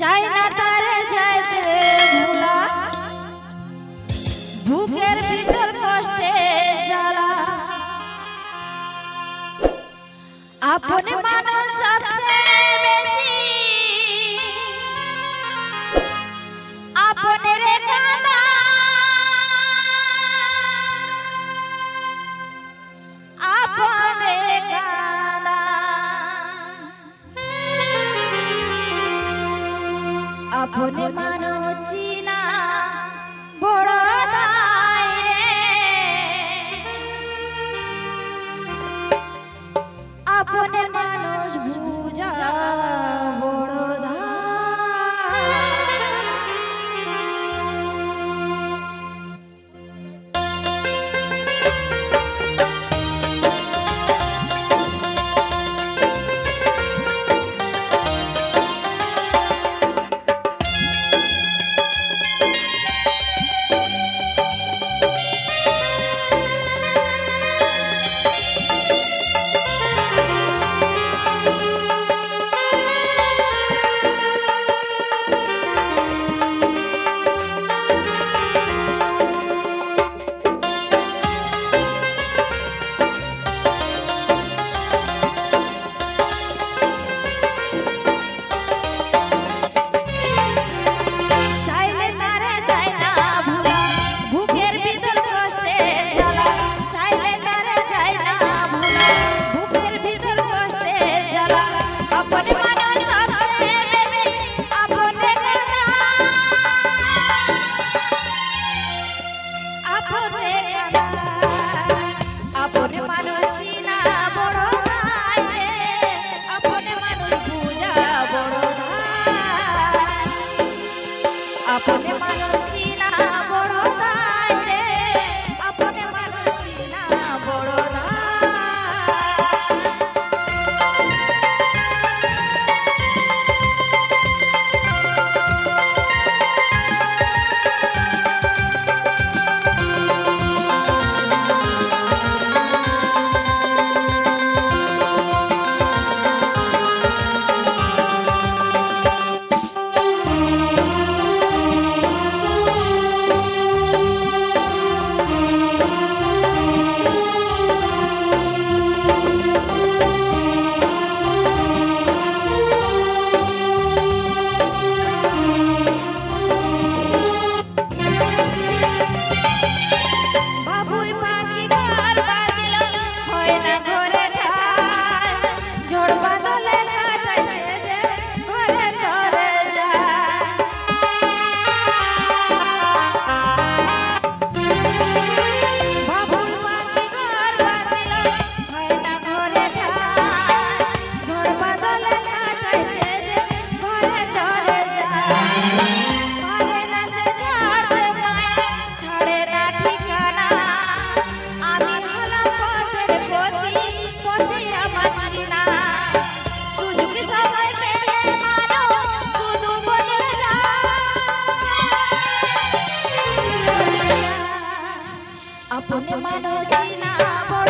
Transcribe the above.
চাই না তারে যাইতে ভোলা বুকের ভিতর কষ্টে জ্বালা। আপন মা Konema. আপন মানুষ না